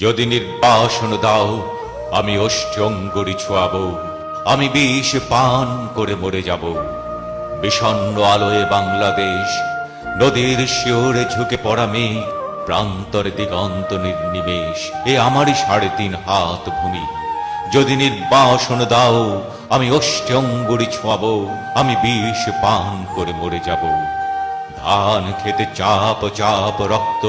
যদি নির্বাসন দাও, আমি অষ্টঙ্গরি ছোয়াব, আমি বিষ পান করে মরে যাব। বিষণ্ণ আলোয় বাংলাদেশ, নদীর শিওরে ঝুঁকে পড়া মেঘ প্রান্তর দিগন্ত নির্নিমেষ, এ আমারই সাড়ে তিন হাত ভূমি। যদি নির্বাসন দাও, আমি অষ্টঙ্গরি ছোঁয়াব, আমি বিষ পান করে মরে যাব। ধান খেতে চাপ চাপ রক্ত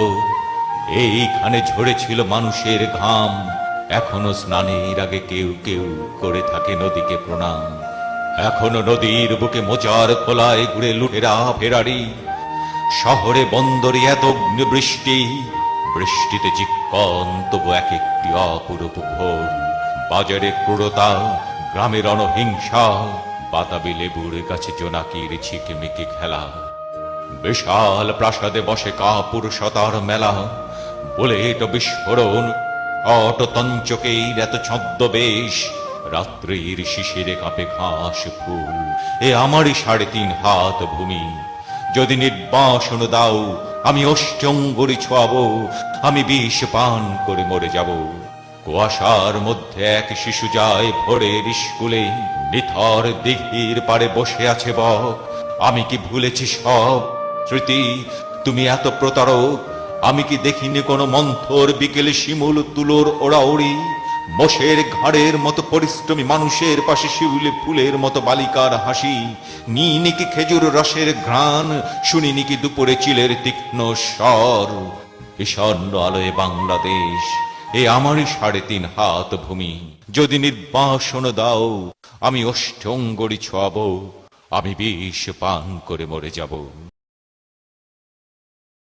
এইখানে ঝরেছিল মানুষের ঘাম। এখনও স্নানের আগে কেউ কেউ করে থাকে নদীকে প্রণাম। এখনও নদীর বুকে মোচার খোলায় ঘুরে লুটেরা ফেরারি। শহরে বন্দরে এত বৃষ্টি বৃষ্টিতে চিক্কন তবু এক একটি অপরূপ ভোর। বাজারে ক্রূরতা, গ্রামের অনহিংসা, বাতাবি লেবুর কাছে জোনাকির ছিকিমিকি খেলা। বিশাল প্রাসাদে বসে কাপুর কাপুরুষতার মেলা। বুলেট বিস্ফোরণ। অটতঞ্চকের এত ছদ্মবেশ। রাত্রির শিশিরে কাঁপে ঘাস ফুল। এ আমারই সাড়ে তিন হাত ভূমি। যদি নির্বাসন দাও, আমি অষ্টঙ্গরি ছোয়াব। আমি বিষ পান করে মরে যাব। কুয়াশার মধ্যে এক শিশু যায় ভোরের স্কুলে। নিথর দিঘির পারে বসে আছে বক। আমি কি ভুলেছি সব? স্মৃতি, তুমি এত প্রতারক। আমি কি দেখিনি কোনো মন্থর বিকেলে শিমুল, তুলোর ওড়াউড়ি? মোষের ঘাড়ের মতো পরিশ্রমী মানুষের পাশে শিউলি ফুলের মতো বালিকার হাসি। নিইনি কি খেজুর রসের ঘ্রাণ? শুনিনি কি দুপুরে চিলের তীক্ষ্ণ স্বর? বিষণ্ণ আলোয় বাংলাদেশ, এ আমারই সাড়ে তিন হাত ভূমি। যদি নির্বাসন দাও, আমি অষ্টঙ্গরি ছোয়াব, আমি বিষ পান করে মরে যাব।